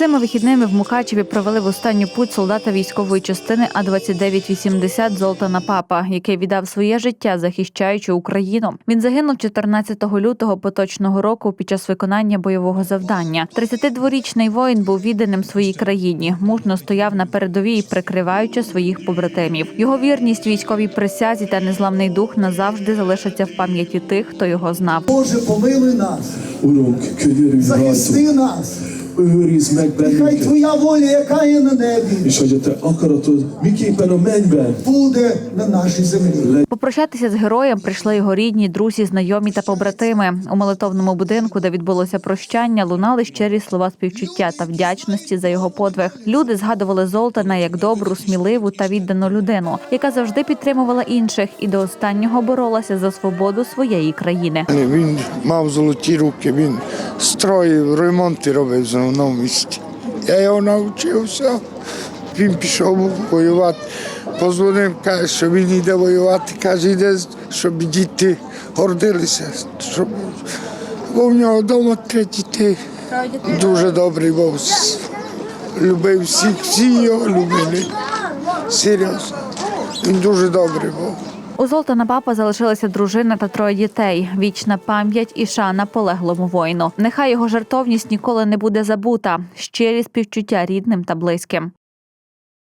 Цими вихідними в Мукачеві провели в останню путь солдата військової частини А 2980 Золтана Папа, який віддав своє життя, захищаючи Україну. Він загинув 14 лютого поточного року під час виконання бойового завдання. 32-річний воїн був відданим своїй країні, мужно стояв на передовій, прикриваючи своїх побратимів. Його вірність військовій присязі та незламний дух назавжди залишаться в пам'яті тих, хто його знав. Боже, помилуй нас, rajtunk, захисти нас, őrizd meg bennünket, Твоя воля, яка є на небі, és hogy a te akaratod miképpen a mennyben буде на нашій землі. Попрощатися з героєм прийшли його рідні, друзі, знайомі та побратими. У молитовному будинку, де відбулося прощання, лунали щирі слова співчуття та вдячності за його подвиг. Люди згадували Золтана як добру, сміливу та віддану людину, яка завжди підтримувала інших і до останнього боролася за свободу своєї країни. Він мав золоті руки, він строїв, ремонти робив в новому місті. Я його навчився. Він пішов воювати. Позвонив, каже, що він йде воювати, каже, йде, щоб діти гордилися. Щоб... Бо в нього вдома три дітей. Дуже добрий був. Любив всіх, всі його любили. Серйозно. Він дуже добрий був. У Золтана папа залишилася дружина та троє дітей. Вічна пам'ять і шана полеглому воїну. Нехай його жертовність ніколи не буде забута. Щирі співчуття рідним та близьким.